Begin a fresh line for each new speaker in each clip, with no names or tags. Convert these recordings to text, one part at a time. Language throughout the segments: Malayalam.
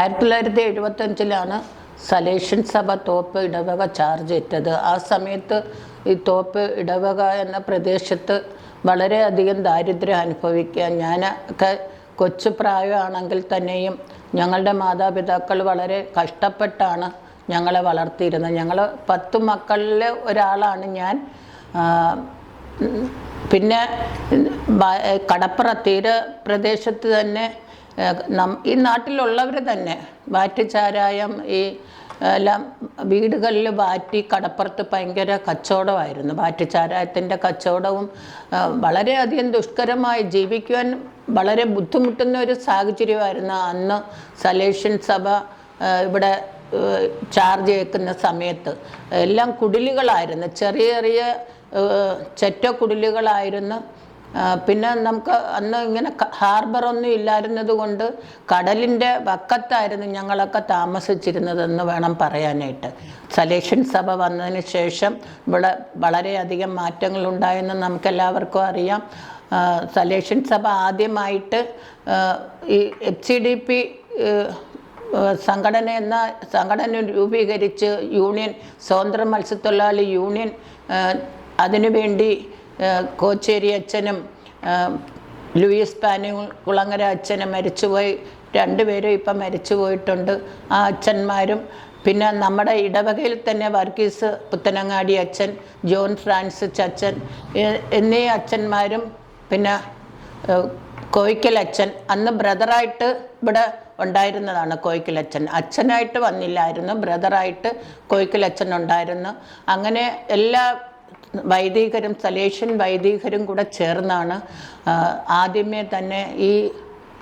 ആയിരത്തി തൊള്ളായിരത്തി എഴുപത്തഞ്ചിലാണ് സലേഷൻ സഭ തോപ്പ് ഇടവക ചാർജ് ഏറ്റത്. ആ സമയത്ത് ഈ തോപ്പ് ഇടവക എന്ന പ്രദേശത്ത് വളരെയധികം ദാരിദ്ര്യം അനുഭവിക്കുക. ഞാൻ ഒക്കെ കൊച്ചു പ്രായമാണെങ്കിൽ തന്നെയും ഞങ്ങളുടെ മാതാപിതാക്കൾ വളരെ കഷ്ടപ്പെട്ടാണ് ഞങ്ങളെ വളർത്തിയിരുന്നത്. ഞങ്ങൾ പത്ത് മക്കളിൽ ഒരാളാണ് ഞാൻ. പിന്നെ കടപ്പുറ തീരപ്രദേശത്ത് തന്നെ ഈ നാട്ടിലുള്ളവർ തന്നെ വാറ്റുചാരായം ഈ എല്ലാം വീടുകളിൽ വാറ്റി കടപ്പുറത്ത് ഭയങ്കര കച്ചവടമായിരുന്നു. വാറ്റുചാരായത്തിന്റെ കച്ചവടവും വളരെയധികം ദുഷ്കരമായി ജീവിക്കുവാൻ വളരെ ബുദ്ധിമുട്ടുന്ന ഒരു സാഹചര്യമായിരുന്നു അന്ന് സലേഷ്യൻ സഭ ഇവിടെ ചാർജ് ഏൽക്കുന്ന സമയത്ത്. എല്ലാം കുടിലുകളായിരുന്നു. ചെറിയ ചെറിയ ചെറ്റ കുടിലുകളായിരുന്നു. പിന്നെ നമുക്ക് അന്ന് ഇങ്ങനെ ഹാർബറൊന്നും ഇല്ലായിരുന്നത് കൊണ്ട് കടലിന്റെ വക്കത്തായിരുന്നു ഞങ്ങളൊക്കെ താമസിച്ചിരുന്നതെന്ന് വേണം പറയാനായിട്ട്. സലേഷൻ സഭ വന്നതിന് ശേഷം ഇവിടെ വളരെയധികം മാറ്റങ്ങളുണ്ടായെന്ന് നമുക്കെല്ലാവർക്കും അറിയാം. സലേഷൻ സഭ ആദ്യമായിട്ട് ഈ എഫ് സി ഡി പി സംഘടന എന്ന സംഘടന രൂപീകരിച്ച് യൂണിയൻ സ്വതന്ത്ര മത്സ്യത്തൊഴിലാളി യൂണിയൻ അതിനുവേണ്ടി കോച്ചേരി അച്ഛനും ലൂയിസ് പാനു കുളങ്ങര അച്ഛനും മരിച്ചുപോയി. രണ്ടുപേരും ഇപ്പം മരിച്ചു പോയിട്ടുണ്ട് ആ അച്ഛന്മാരും പിന്നെ നമ്മുടെ ഇടവകയിൽ തന്നെ വർഗീസ് പുത്തനങ്ങാടി അച്ഛൻ ജോൺ ഫ്രാൻസിസ് അച്ഛൻ എന്നീ അച്ഛന്മാരും പിന്നെ കോയിക്കൽ അച്ഛൻ. അന്ന് ബ്രദറായിട്ട് ഇവിടെ ഉണ്ടായിരുന്നതാണ് കോയിക്കൽ അച്ഛൻ. അച്ഛനായിട്ട് വന്നില്ലായിരുന്നു. ബ്രദറായിട്ട് കോയിക്കൽ അച്ഛൻ ഉണ്ടായിരുന്നു. അങ്ങനെ എല്ലാ വൈദികരും സലേഷ്യൻ വൈദികരും കൂടെ ചേർന്നാണ് ആദ്യമേ തന്നെ ഈ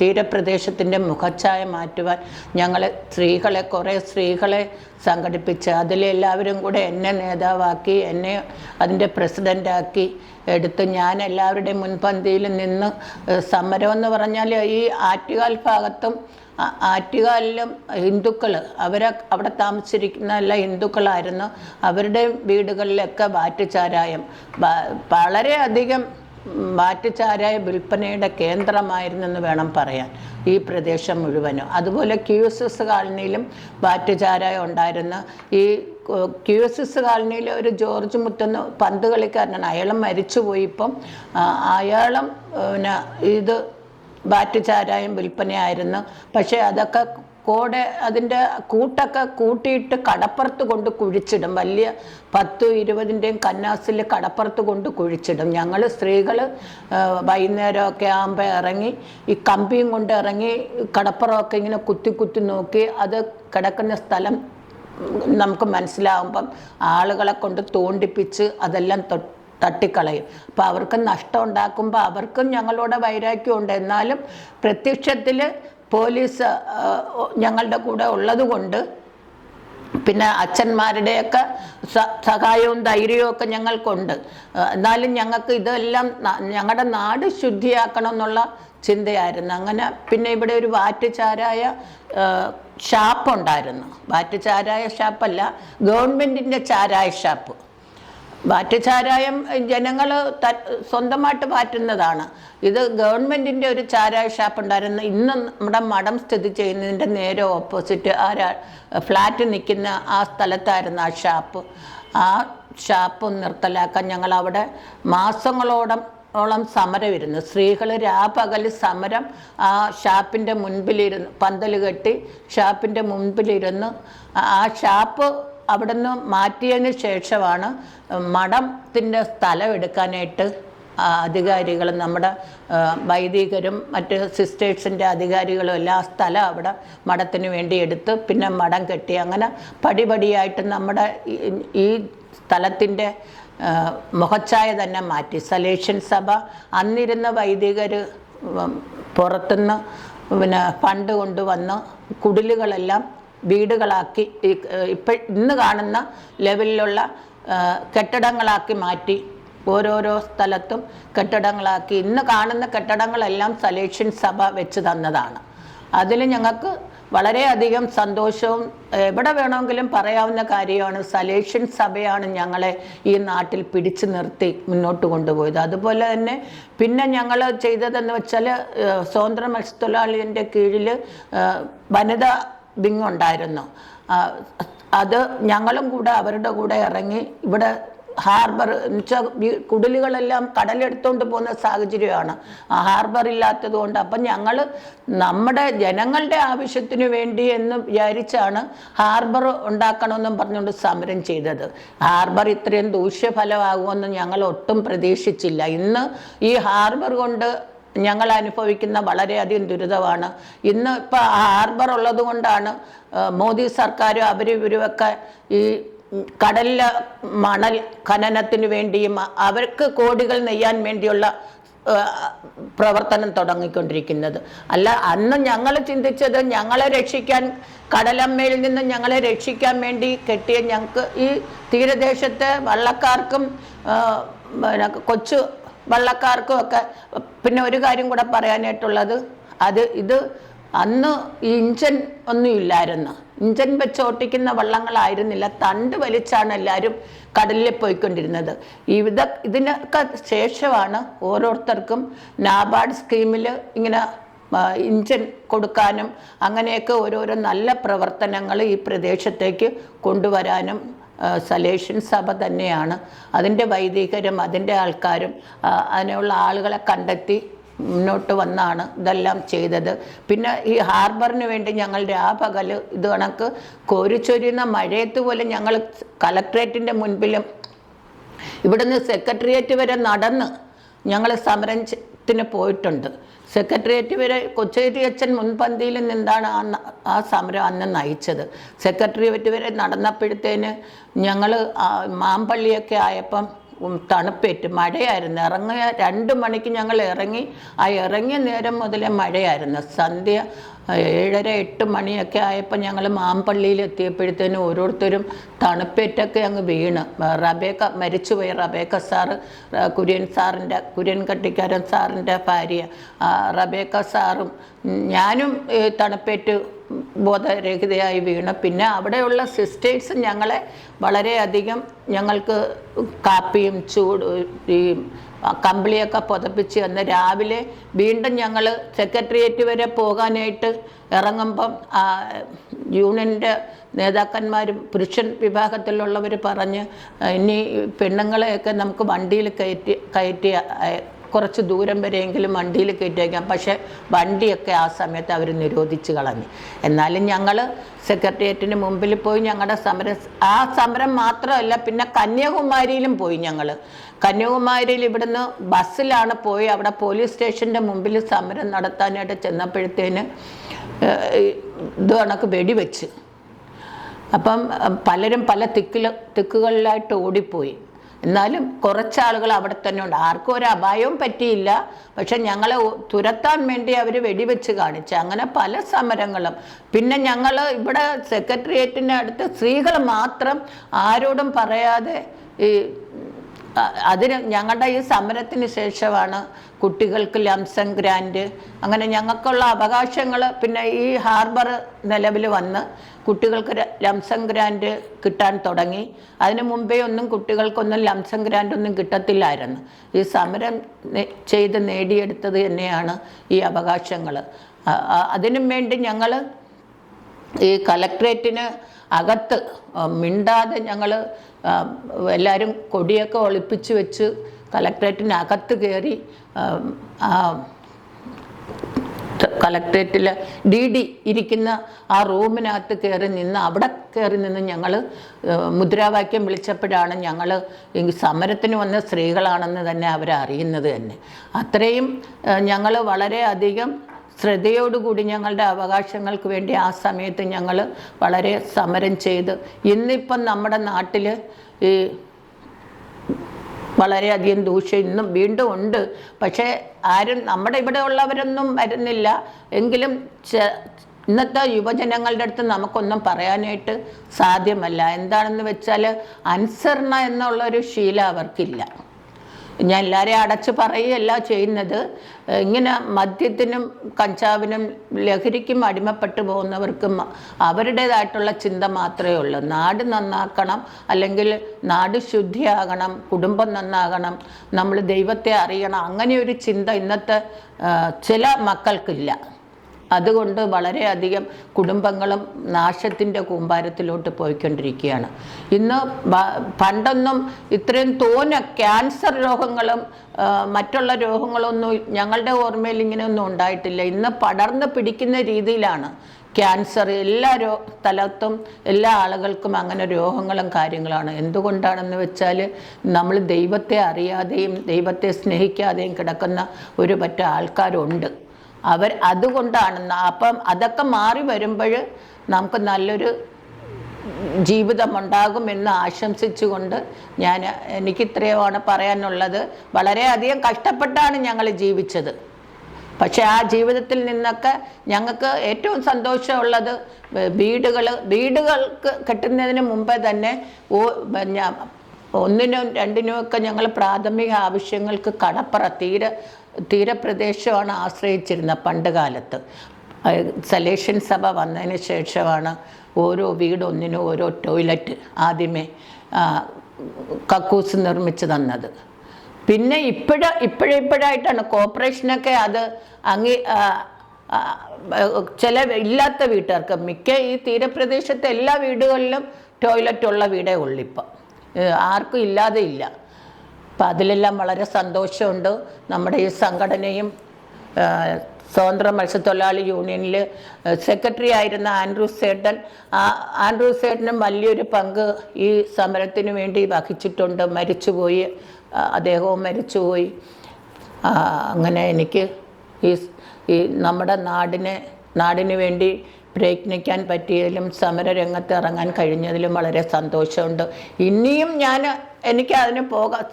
തീരപ്രദേശത്തിന്റെ മുഖച്ഛായ മാറ്റുവാൻ ഞങ്ങൾ സ്ത്രീകളെ കുറേ സ്ത്രീകളെ സംഘടിപ്പിച്ച് അതിലെല്ലാവരും കൂടെ എന്നെ നേതാവാക്കി എന്നെ അതിന്റെ പ്രസിഡന്റാക്കി എടുത്ത് ഞാൻ എല്ലാവരുടെയും മുൻപന്തിയിൽ നിന്ന് സമരമെന്ന് പറഞ്ഞാൽ ഈ ആറ്റുകാൽ ഭാഗത്തും ആറ്റുകാലിലും ഹിന്ദുക്കൾ അവരെ അവിടെ താമസിച്ചിരിക്കുന്ന എല്ലാ ഹിന്ദുക്കളായിരുന്നു. അവരുടെ വീടുകളിലൊക്കെ വാറ്റുചാരായം വളരെ വളരെയധികം വാറ്റുചാരായ വിൽപ്പനയുടെ കേന്ദ്രമായിരുന്നെന്ന് വേണം പറയാൻ ഈ പ്രദേശം മുഴുവനും. അതുപോലെ ക്യു എസ് എസ് കോളനിയിലും വാറ്റുചാരായം ഉണ്ടായിരുന്നു. ഈ ക്യു എസ് എസ് കോളനിയിലെ ഒരു ജോർജ് മുത്തെന്ന് പന്ത് കളിക്കാരനാണ്. അയാളും മരിച്ചുപോയി ഇപ്പം. അയാളും പിന്നെ ഇത് ബാറ്റുചാരായം വിൽപ്പനയായിരുന്നു. പക്ഷേ അതൊക്കെ കോടെ അതിന്റെ കൂട്ടൊക്കെ കൂട്ടിയിട്ട് കടപ്പുറത്ത് കൊണ്ട് കുഴിച്ചിടും. വലിയ പത്തും ഇരുപതിന്റെയും കന്നാസിൽ കടപ്പുറത്ത് കൊണ്ട് കുഴിച്ചിടും. ഞങ്ങൾ സ്ത്രീകൾ വൈകുന്നേരമൊക്കെ ആകുമ്പോൾ ഇറങ്ങി ഈ കമ്പിയും കൊണ്ട് ഇറങ്ങി കടപ്പുറമൊക്കെ ഇങ്ങനെ കുത്തി കുത്തി നോക്കി അത് കിടക്കുന്ന സ്ഥലം നമുക്ക് മനസ്സിലാവുമ്പം ആളുകളെ കൊണ്ട് തോണ്ടിപ്പിച്ച് അതെല്ലാം തൊട്ട് തട്ടിക്കളയും. അപ്പോൾ അവർക്ക് നഷ്ടം ഉണ്ടാക്കുമ്പോൾ അവർക്കും ഞങ്ങളോട് വൈരാഗ്യമുണ്ട് എന്നാലും പ്രത്യക്ഷത്തിൽ പോലീസ് ഞങ്ങളുടെ കൂടെ ഉള്ളതുകൊണ്ട് പിന്നെ അച്ഛന്മാരുടെയൊക്കെ സഹായവും ധൈര്യവും ഒക്കെ ഞങ്ങൾക്കുണ്ട്. എന്നാലും ഞങ്ങൾക്ക് ഇതെല്ലാം ഞങ്ങളുടെ നാട് ശുദ്ധിയാക്കണം എന്നുള്ള ചിന്തയായിരുന്നു. അങ്ങനെ പിന്നെ ഇവിടെ ഒരു വാറ്റുചാരായ ഷാപ്പ് ഉണ്ടായിരുന്നു വാറ്റുചാരായ ഷാപ്പല്ല ഗവൺമെന്റിന്റെ ചാരായ ഷാപ്പ്. വാറ്റുചാരായം ജനങ്ങൾ സ്വന്തമായിട്ട് വാറ്റുന്നതാണ്. ഇത് ഗവൺമെന്റിന്റെ ഒരു ചാരായ ഷാപ്പ് ഉണ്ടായിരുന്നു ഇന്ന് നമ്മുടെ മഠം സ്ഥിതി ചെയ്യുന്നതിന്റെ നേരെ ഓപ്പോസിറ്റ് ആ ഫ്ലാറ്റ് നിൽക്കുന്ന ആ സ്ഥലത്തായിരുന്നു ആ ഷാപ്പ്. ആ ഷാപ്പ് നിർത്തലാക്കാൻ ഞങ്ങൾ അവിടെ മാസങ്ങളോളം ഓളം സമരമിരുന്നു. സ്ത്രീകൾ രാപകൽ സമരം ആ ഷാപ്പിന്റെ മുൻപിലിരുന്ന് പന്തൽ കെട്ടി ഷാപ്പിന്റെ മുൻപിലിരുന്ന് ആ- ആ ഷാപ്പ് നിന്ന് മാറ്റിയതിന് ശേഷമാണ് മഠത്തിന്റെ സ്ഥലം എടുക്കാനായിട്ട് അധികാരികളും നമ്മുടെ വൈദികരും മറ്റ് സിസ്റ്റേഴ്സിന്റെ അധികാരികളും എല്ലാ സ്ഥലം അവിടെ മഠത്തിന് വേണ്ടി എടുത്ത് പിന്നെ മഠം കെട്ടി. അങ്ങനെ പടിപടിയായിട്ട് നമ്മുടെ ഈ- സ്ഥലത്തിന്റെ മുഖച്ഛായ തന്നെ മാറ്റി. സലേഷ്യൻ സഭ അന്നിരുന്ന വൈദികർ പുറത്തുനിന്ന് പിന്നെ ഫണ്ട് കൊണ്ടുവന്ന് കുടിലുകളെല്ലാം വീടുകളാക്കി ഇപ്പം ഇന്ന് കാണുന്ന ലെവലിലുള്ള കെട്ടിടങ്ങളാക്കി മാറ്റി ഓരോരോ സ്ഥലത്തും കെട്ടിടങ്ങളാക്കി. ഇന്ന് കാണുന്ന കെട്ടിടങ്ങളെല്ലാം സലേഷ്യൻ സഭ വെച്ച് തന്നതാണ്. അതിൽ ഞങ്ങൾക്ക് വളരെയധികം സന്തോഷവും എവിടെ വേണമെങ്കിലും പറയാവുന്ന കാര്യമാണ് സലേഷ്യൻ സഭയാണ് ഞങ്ങളെ ഈ നാട്ടിൽ പിടിച്ചു നിർത്തി മുന്നോട്ട് കൊണ്ടുപോയത്. അതുപോലെ തന്നെ പിന്നെ ഞങ്ങൾ ചെയ്തതെന്ന് വെച്ചാൽ സ്വതന്ത്ര മത്സ്യത്തൊഴിലാളിന്റെ കീഴിൽ വനിതാ വിങ് ഉണ്ടായിരുന്നു അത് ഞങ്ങളും കൂടെ അവരുടെ കൂടെ ഇറങ്ങി ഇവിടെ ഹാർബർ കുടിലുകളെല്ലാം കടലെടുത്തുകൊണ്ട് പോകുന്ന സാഹചര്യമാണ്. ഹാർബർ ഇല്ലാത്തത് കൊണ്ട് അപ്പം ഞങ്ങൾ നമ്മുടെ ജനങ്ങളുടെ ആവശ്യത്തിന് വേണ്ടി എന്ന് വിചാരിച്ചാണ് ഹാർബർ ഉണ്ടാക്കണമെന്നും പറഞ്ഞുകൊണ്ട് സമരം ചെയ്തത്. ഹാർബർ ഇത്രയും ദൂഷ്യഫലമാകുമെന്ന് ഞങ്ങൾ ഒട്ടും പ്രതീക്ഷിച്ചില്ല. ഇന്ന് ഈ ഹാർബർ കൊണ്ട് ഞങ്ങൾ അനുഭവിക്കുന്ന വളരെയധികം ദുരിതമാണ്. ഇന്ന് ഇപ്പോൾ ഹാർബർ ഉള്ളത് കൊണ്ടാണ് മോദി സർക്കാരും അവരും ഇവരുമൊക്കെ ഈ കടലിലെ മണൽ ഖനനത്തിന് വേണ്ടിയും അവർക്ക് കോടികൾ നെയ്യാൻ വേണ്ടിയുള്ള പ്രവർത്തനം തുടങ്ങിക്കൊണ്ടിരിക്കുന്നത്. അല്ല അന്ന് ഞങ്ങൾ ചിന്തിച്ചത് ഞങ്ങളെ രക്ഷിക്കാൻ കടലമ്മയിൽ നിന്ന് ഞങ്ങളെ രക്ഷിക്കാൻ വേണ്ടി കെട്ടിയ ഞങ്ങൾക്ക് ഈ തീരദേശത്തെ വള്ളക്കാർക്കും കൊച്ചു വള്ളക്കാർക്കും ഒക്കെ പിന്നെ ഒരു കാര്യം കൂടെ പറയാനായിട്ടുള്ളത്. അത് ഇത് അന്ന് ഈ ഇഞ്ചൻ ഒന്നും ഇല്ലായിരുന്നു ഇഞ്ചൻ വെച്ച് ഓട്ടിക്കുന്ന വള്ളങ്ങളായിരുന്നില്ല. തണ്ട് വലിച്ചാണ് എല്ലാവരും കടലിൽ പോയിക്കൊണ്ടിരുന്നത്. ഇത ഇതിനൊക്കെ ശേഷമാണ് ഓരോരുത്തർക്കും നാബാർഡ് സ്കീമിൽ ഇങ്ങനെ ഇഞ്ചൻ കൊടുക്കാനും അങ്ങനെയൊക്കെ ഓരോരോ നല്ല പ്രവർത്തനങ്ങൾ ഈ പ്രദേശത്തേക്ക് കൊണ്ടുവരാനും ആ, സലേഷൻ സഭ തന്നെയാണ്. അതിന്റെ വൈദികരും അതിന്റെ ആൾക്കാരും അതിനുള്ള ആളുകളെ കണ്ടെത്തി മുന്നോട്ട് വന്നാണ് ഇതെല്ലാം ചെയ്തത്. പിന്നെ ഈ ഹാർബറിന് വേണ്ടി ഞങ്ങൾ രാപകൽ ഇത് കണക്ക് കോരിച്ചൊരിയുന്ന മഴയത്ത് പോലും ഞങ്ങൾ കലക്ട്രേറ്റിന്റെ മുൻപിലും ഇവിടുന്ന് സെക്രട്ടേറിയറ്റ് വരെ നടന്ന് ഞങ്ങൾ സമരത്തിന് പോയിട്ടുണ്ട്. സെക്രട്ടേറിയറ്റ് വരെ കൊച്ചേരി അച്ഛൻ മുൻപന്തിയിൽ നിന്നാണ് ആ ആ സമരം അന്ന് നയിച്ചത്. സെക്രട്ടേറിയറ്റ് വരെ നടന്നപ്പോഴത്തേന് ഞങ്ങൾ മാമ്പള്ളിയൊക്കെ ആയപ്പം തണുപ്പേറ്റ് മഴയായിരുന്നു. ഇറങ്ങിയ രണ്ട് മണിക്ക് ഞങ്ങൾ ഇറങ്ങി. ആ ഇറങ്ങിയ നേരം മുതലേ മഴയായിരുന്നു. സന്ധ്യ ഏഴര എട്ട് മണിയൊക്കെ ആയപ്പോൾ ഞങ്ങൾ മാമ്പള്ളിയിൽ എത്തിയപ്പോഴത്തേനും ഓരോരുത്തരും തണുപ്പേറ്റൊക്കെ അങ്ങ് വീണ്. റബേക്ക മരിച്ചുപോയി. റബേക്ക സാറ് കുര്യൻ സാറിന്റെ കുര്യൻ കട്ടിക്കാരൻ സാറിന്റെ ഭാര്യ റബേക്ക സാറും ഞാനും തണുപ്പേറ്റ് ബോധരഹിതയായി വീണ്. പിന്നെ അവിടെയുള്ള സിസ്റ്റേഴ്സ് ഞങ്ങളെ വളരെയധികം ഞങ്ങൾക്ക് കാപ്പിയും ചൂട് ഈ കമ്പിളിയൊക്കെ പുതപ്പിച്ച് അന്ന് രാവിലെ വീണ്ടും ഞങ്ങൾ സെക്രട്ടേറിയറ്റ് വരെ പോകാനായിട്ട് ഇറങ്ങുമ്പം യൂണിയന്റെ നേതാക്കന്മാരും പുരുഷൻ വിഭാഗത്തിലുള്ളവർ പറഞ്ഞ് ഇനി പെണ്ണുങ്ങളെയൊക്കെ നമുക്ക് വണ്ടിയിൽ കയറ്റി കയറ്റി കുറച്ച് ദൂരം വരെയെങ്കിലും വണ്ടിയിൽ കയറ്റിയേക്കാം പക്ഷേ വണ്ടിയൊക്കെ ആ സമയത്ത് അവർ നിരോധിച്ച് കളഞ്ഞു. എന്നാലും ഞങ്ങൾ സെക്രട്ടേറിയറ്റിന് മുമ്പിൽ പോയി ഞങ്ങളുടെ സമരം ആ സമരം മാത്രമല്ല പിന്നെ കന്യാകുമാരിയിലും പോയി ഞങ്ങൾ കന്യാകുമാരിയിൽ ഇവിടുന്ന് ബസ്സിലാണ് പോയി അവിടെ പോലീസ് സ്റ്റേഷന്റെ മുമ്പിൽ സമരം നടത്താനായിട്ട് ചെന്നപ്പോഴത്തേന് ഇത് കണക്ക് വെടിവെച്ച്. അപ്പം പലരും പല തിക്കിൽ തിക്കുകളിലായിട്ട് ഓടിപ്പോയി. എന്നാലും കുറച്ചാളുകൾ അവിടെ തന്നെ ഉണ്ട്. ആർക്കും ഒരു അപായവും പറ്റിയില്ല. പക്ഷെ ഞങ്ങളെ തുരത്താൻ വേണ്ടി അവർ വെടിവെച്ച് കാണിച്ചു അങ്ങനെ പല സമരങ്ങളും. പിന്നെ ഞങ്ങൾ ഇവിടെ സെക്രട്ടേറിയറ്റിന്റെ അടുത്ത് സ്ത്രീകൾ മാത്രം ആരോടും പറയാതെ ഈ അതിന് ഞങ്ങളുടെ ഈ സമരത്തിന് ശേഷമാണ് കുട്ടികൾക്ക് ലംസം ഗ്രാൻഡ് അങ്ങനെ ഞങ്ങൾക്കുള്ള അവകാശങ്ങൾ പിന്നെ ഈ ഹാർബർ നിലവിൽ വന്ന് കുട്ടികൾക്ക് ലംസം ഗ്രാൻഡ് കിട്ടാൻ തുടങ്ങി. അതിന് മുമ്പേ ഒന്നും കുട്ടികൾക്കൊന്നും ലംസം ഗ്രാൻഡ് ഒന്നും കിട്ടത്തില്ലായിരുന്നു. ഈ സമരം ചെയ്ത് നേടിയെടുത്തത് തന്നെയാണ് ഈ അവകാശങ്ങൾ അതിനും വേണ്ടി ഞങ്ങൾ ഈ കലക്ട്രേറ്റിന് അകത്ത് മിണ്ടാതെ ഞങ്ങൾ എല്ലാവരും കൊടിയൊക്കെ ഒളിപ്പിച്ച് വെച്ച് കലക്ട്രേറ്റിനകത്ത് കയറി ആ കലക്ട്രേറ്റിൽ ഡി ഡി ഇരിക്കുന്ന ആ റൂമിനകത്ത് കയറി നിന്ന് അവിടെ കയറി നിന്ന് ഞങ്ങൾ മുദ്രാവാക്യം വിളിച്ചപ്പോഴാണ് ഞങ്ങൾ സമരത്തിന് വന്ന സ്ത്രീകളാണെന്ന് തന്നെ അവരറിയുന്നത് തന്നെ. അത്രയും ഞങ്ങൾ വളരെയധികം ശ്രദ്ധയോടുകൂടി ഞങ്ങളുടെ അവകാശങ്ങൾക്ക് വേണ്ടി ആ സമയത്ത് ഞങ്ങൾ വളരെ സമരം ചെയ്ത്. ഇന്നിപ്പം നമ്മുടെ നാട്ടിൽ ഈ വളരെയധികം ദൂഷ്യം ഇന്നും വീണ്ടും ഉണ്ട്. പക്ഷേ ആരും നമ്മുടെ ഇവിടെ ഉള്ളവരൊന്നും വരുന്നില്ല. എങ്കിലും ഇന്നത്തെ യുവജനങ്ങളുടെ അടുത്ത് നമുക്കൊന്നും പറയാനായിട്ട് സാധ്യമല്ല. എന്താണെന്ന് വെച്ചാൽ അനുസരണ എന്നുള്ളൊരു ശീലം അവർക്കില്ല. ഞാൻ എല്ലാവരെയും അടച്ചു പറയുകയല്ല ചെയ്യുന്നത്. ഇങ്ങനെ മദ്യത്തിനും കഞ്ചാവിനും ലഹരിക്കും അടിമപ്പെട്ടു പോകുന്നവർക്ക് അവരുടേതായിട്ടുള്ള ചിന്ത മാത്രമേ ഉള്ളൂ. നാട് നന്നാക്കണം അല്ലെങ്കിൽ നാട് ശുദ്ധിയാകണം കുടുംബം നന്നാകണം നമ്മൾ ദൈവത്തെ അറിയണം അങ്ങനെ ഒരു ചിന്ത ഇന്നത്തെ ചില മക്കൾക്കില്ല. അതുകൊണ്ട് വളരെയധികം കുടുംബങ്ങളും നാശത്തിന്റെ കൂമ്പാരത്തിലോട്ട് പോയിക്കൊണ്ടിരിക്കുകയാണ്. ഇന്ന് പണ്ടൊന്നും ഇത്രയും തോന ക്യാൻസർ രോഗങ്ങളും മറ്റുള്ള രോഗങ്ങളൊന്നും ഞങ്ങളുടെ ഓർമ്മയിൽ ഇങ്ങനെയൊന്നും ഉണ്ടായിട്ടില്ല. ഇന്ന് പടർന്ന് പിടിക്കുന്ന രീതിയിലാണ് ക്യാൻസർ. എല്ലാ രോ സ്ഥലത്തും എല്ലാ ആളുകൾക്കും അങ്ങനെ രോഗങ്ങളും കാര്യങ്ങളാണ്. എന്തുകൊണ്ടാണെന്ന് വെച്ചാൽ നമ്മൾ ദൈവത്തെ അറിയാതെയും ദൈവത്തെ സ്നേഹിക്കാതെയും കിടക്കുന്ന ഒരു പറ്റ ആൾക്കാരുണ്ട്. അവർ അതുകൊണ്ടാണ്. അപ്പം അതൊക്കെ മാറി വരുമ്പോൾ നമുക്ക് നല്ലൊരു ജീവിതമുണ്ടാകുമെന്ന് ആശംസിച്ചുകൊണ്ട് ഞാൻ എനിക്ക് ഇത്രയുമാണ് പറയാനുള്ളത്. വളരെയധികം കഷ്ടപ്പെട്ടാണ് ഞങ്ങൾ ജീവിച്ചത്. പക്ഷേ ആ ജീവിതത്തിൽ നിന്നൊക്കെ ഞങ്ങൾക്ക് ഏറ്റവും സന്തോഷമുള്ളത് വീടുകൾ വീടുകൾക്ക് കെട്ടുന്നതിന് മുമ്പേ തന്നെ ഒന്നിനും രണ്ടിനും ഒക്കെ ഞങ്ങൾ പ്രാഥമിക ആവശ്യങ്ങൾക്ക് കടപ്പുറ തീര തീരപ്രദേശമാണ് ആശ്രയിച്ചിരുന്ന പണ്ട് കാലത്ത്. സലേഷ്യൻ സഭ വന്നതിന് ശേഷമാണ് ഓരോ വീടൊന്നിനും ഓരോ ടോയ്ലറ്റ് ആദ്യമേ കക്കൂസ് നിർമ്മിച്ച് തന്നത്. പിന്നെ ഇപ്പോഴ ഇപ്പോഴിപ്പോഴായിട്ടാണ് കോർപ്പറേഷനൊക്കെ അത് അങ്ങി ചില ഇല്ലാത്ത വീട്ടുകാർക്ക് മിക്ക ഈ തീരപ്രദേശത്തെ എല്ലാ വീടുകളിലും ടോയ്ലറ്റ് ഉള്ള വീടേ ഉള്ളിപ്പം ആർക്കും ഇല്ലാതെ ഇല്ല. അപ്പം അതിലെല്ലാം വളരെ സന്തോഷമുണ്ട്. നമ്മുടെ ഈ സംഘടനയും സ്വതന്ത്ര മത്സ്യത്തൊഴിലാളി യൂണിയനിൽ സെക്രട്ടറി ആയിരുന്ന ആൻഡ്രൂ സേട്ടൻ ആ ആൻഡ്രൂ സേട്ടനും വലിയൊരു പങ്ക് ഈ സമരത്തിന് വേണ്ടി വഹിച്ചിട്ടുണ്ട്. മരിച്ചുപോയി അദ്ദേഹവും മരിച്ചുപോയി. അങ്ങനെ എനിക്ക് ഈ ഈ നമ്മുടെ നാടിനെ നാടിന് വേണ്ടി പ്രയത്നിക്കാൻ പറ്റിയതിലും സമരരംഗത്ത് ഇറങ്ങാൻ കഴിഞ്ഞതിലും വളരെ സന്തോഷമുണ്ട്. ഇനിയും ഞാൻ എനിക്ക് അതിന് പോകാം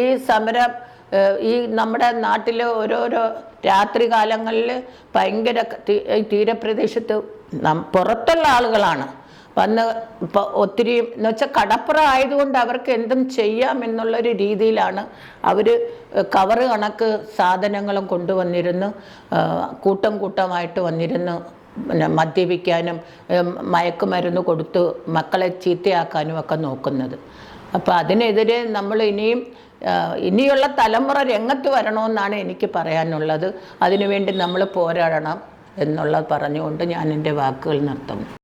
ഈ സമരം ഈ നമ്മുടെ നാട്ടിൽ ഓരോരോ രാത്രി കാലങ്ങളിൽ ഭയങ്കര തീരപ്രദേശത്ത് പുറത്തുള്ള ആളുകളാണ്. വന്ന് ഒത്തിരി എന്ന് വെച്ചാൽ കടപ്പുറം ആയതുകൊണ്ട് അവർക്ക് എന്തും ചെയ്യാം എന്നുള്ളൊരു രീതിയിലാണ് അവർ കവറ് കണക്ക് സാധനങ്ങളും കൊണ്ടുവന്നിരുന്നു കൂട്ടം കൂട്ടമായിട്ട് വന്നിരുന്നു പിന്നെ മദ്യപിക്കാനും മയക്കുമരുന്ന് കൊടുത്ത് മക്കളെ ചീത്തയാക്കാനും ഒക്കെ നോക്കുന്നത്. അപ്പോൾ അതിനെതിരെ നമ്മൾ ഇനിയും ഇനിയുള്ള തലമുറ രംഗത്ത് വരണമെന്നാണ് എനിക്ക് പറയാനുള്ളത്. അതിനുവേണ്ടി നമ്മൾ പോരാടണം എന്നുള്ളത് പറഞ്ഞുകൊണ്ട് ഞാൻ എന്റെ വാക്കുകൾ നിർത്തുന്നു.